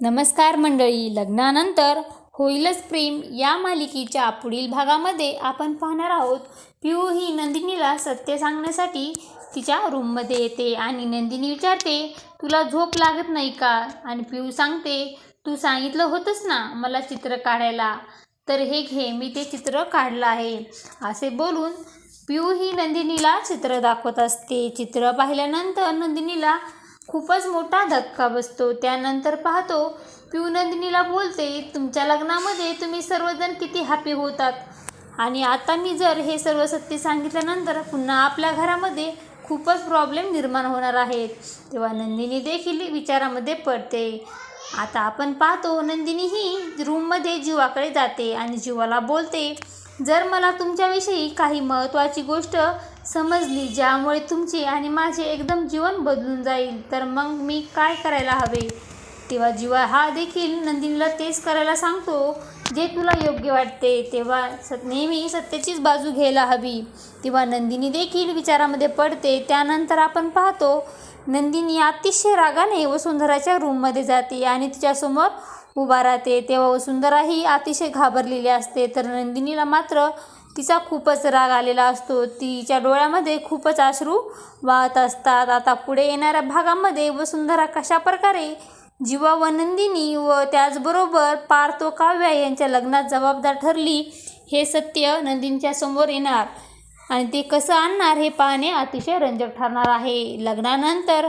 नमस्कार मंडळी लग्नानंतर होईलच प्रेम या मालिकेच्या पुढील भागामध्ये आपण पाहणार आहोत. पिऊ ही नंदिनीला सत्य सांगण्यासाठी तिच्या रूममध्ये येते आणि नंदिनी विचारते तुला झोप लागत नाही का? आणि पिऊ सांगते तू सांगितलं होतंस ना मला चित्र काढायला. तर हे घे मी ते चित्र काढलं आहे. असे बोलून पिऊ ही नंदिनीला चित्र दाखवत असते. चित्र पाहिल्यानंतर नंदिनीला खूपच मोठा धक्का बसतो. त्यानंतर पाहतो पिवनंदिनीला बोलते तुमच्या लग्नामध्ये तुम्ही सर्वजण किती हॅपी होतात. आणि आता मी जर हे सर्व सत्य सांगितल्यानंतर पुन्हा आपल्या घरामध्ये खूपच प्रॉब्लेम निर्माण होणार आहेत तेव्हा नंदिनी देखील विचारामध्ये पडते. आता आपण पाहतो नंदिनी ही रूममध्ये जीवाकडे जाते आणि जीवाला बोलते जर मला तुमच्याविषयी काही महत्त्वाची गोष्ट समजली ज्यामुळे तुमचे आणि माझे एकदम जीवन बदलून जाईल. तर मग मी काय करायला हवे? तेव्हा जीवा हा देखील नंदिनीला तेच करायला सांगतो जे तुला योग्य वाटते. तेव्हा सत नेहमी सत्याचीच बाजू घ्यायला हवी. तेव्हा नंदिनी देखील विचारामध्ये पडते. त्यानंतर आपण पाहतो नंदिनी अतिशय रागाने वसुंधराच्या रूममध्ये जाते आणि तिच्यासमोर उभा राहते. तेव्हा वसुंधरा अतिशय घाबरलेली असते. तर नंदिनीला मात्र तिचा खूपच राग आलेला असतो. तिच्या डोळ्यामध्ये खूपच अश्रू वाहत असतात. आता पुढे येणाऱ्या भागामध्ये वसुंधरा कशा प्रकारे जीवा व नंदिनी व त्याचबरोबर पार्थो काव्या यांच्या लग्नात जबाबदार ठरली हे सत्य नंदिनीच्या समोर येणार. आणि ते कसं आणणार हे पाहणे अतिशय रंजक ठरणार आहे. लग्नानंतर